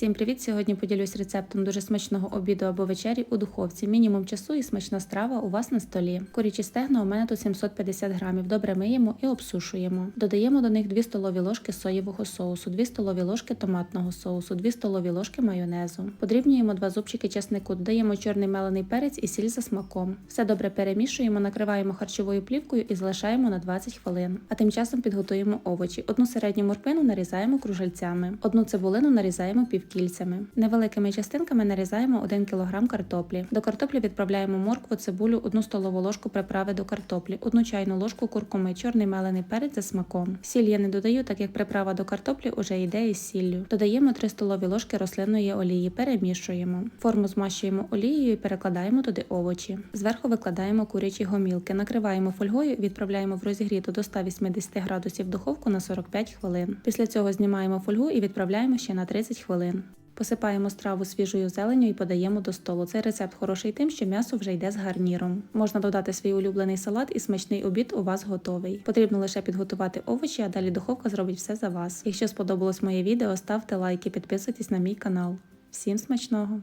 Всім привіт! Сьогодні поділюсь рецептом дуже смачного обіду або вечері у духовці. Мінімум часу і смачна страва у вас на столі. Курячі стегна у мене тут 750 грамів. Добре миємо і обсушуємо. Додаємо до них 2 столові ложки соєвого соусу, 2 столові ложки томатного соусу, 2 столові ложки майонезу. Подрібнюємо 2 зубчики чеснику, додаємо чорний мелений перець і сіль за смаком. Все добре перемішуємо, накриваємо харчовою плівкою і залишаємо на 20 хвилин. А тим часом підготуємо овочі. Одну середню морквину нарізаємо кружальцями, одну цибулину нарізаємо півкільцями. Невеликими частинками нарізаємо 1 кг картоплі. До картоплі відправляємо моркву, цибулю, 1 столову ложку приправи до картоплі, 1 чайну ложку куркуми, чорний мелений перець за смаком. Сіль я не додаю, так як приправа до картоплі уже йде із сіллю. Додаємо 3 столові ложки рослинної олії, перемішуємо. Форму змащуємо олією і перекладаємо туди овочі. Зверху викладаємо курячі гомілки, накриваємо фольгою відправляємо в розігріту до 180 градусів духовку на 45 хвилин. Після цього знімаємо фольгу і відправляємо ще на 30 хвилин. Посипаємо страву свіжою зеленню і подаємо до столу. Цей рецепт хороший тим, що м'ясо вже йде з гарніром. Можна додати свій улюблений салат і смачний обід у вас готовий. Потрібно лише підготувати овочі, а далі духовка зробить все за вас. Якщо сподобалось моє відео, ставте лайки, підписуйтесь на мій канал. Всім смачного!